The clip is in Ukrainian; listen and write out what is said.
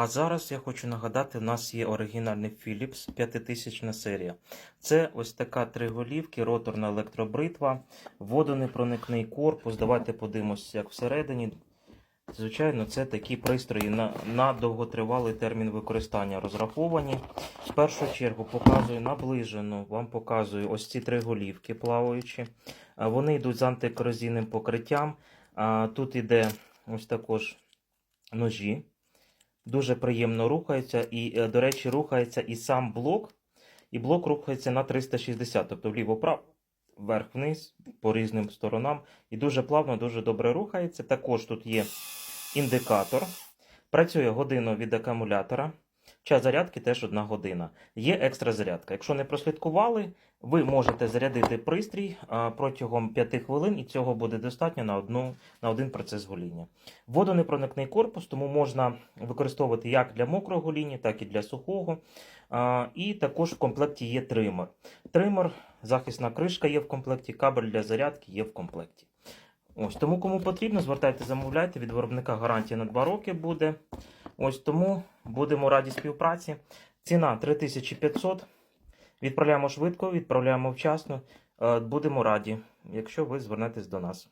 А зараз я хочу нагадати, у нас є оригінальний Philips 5000 серія. Це ось така три голівки, роторна електробритва, водонепроникний корпус. Давайте подивимося, як всередині. Звичайно, це такі пристрої на, на довготривалий термін використання розраховані. В першу чергу показую наближено, вам показую ось ці три голівки плаваючі. Вони йдуть з антикорозійним покриттям. Тут іде ось також ножі. Дуже приємно рухається. І, е, до речі, рухається і сам блок. І блок рухається на 360, тобто вліво-право, вверх-вниз, по різним сторонам. І дуже плавно, дуже добре рухається. Також тут є індикатор. Працює годину від акумулятора. Час зарядки теж одна година. Є екстра зарядка. Якщо не прослідкували, ви можете зарядити пристрій протягом 5 хвилин, і цього буде достатньо на, одну, на один процес гоління. Водонепроникний корпус, тому можна використовувати як для мокрого гоління, так і для сухого. І також в комплекті є тример. Тример, захисна кришка є в комплекті, кабель для зарядки є в комплекті. Ось тому, кому потрібно, звертайте, замовляйте. Від виробника гарантія на 2 роки буде. Ось тому будемо раді співпраці. Ціна 3500. Відправляємо швидко, відправляємо вчасно. Е, Будемо раді, якщо ви звернетесь до нас.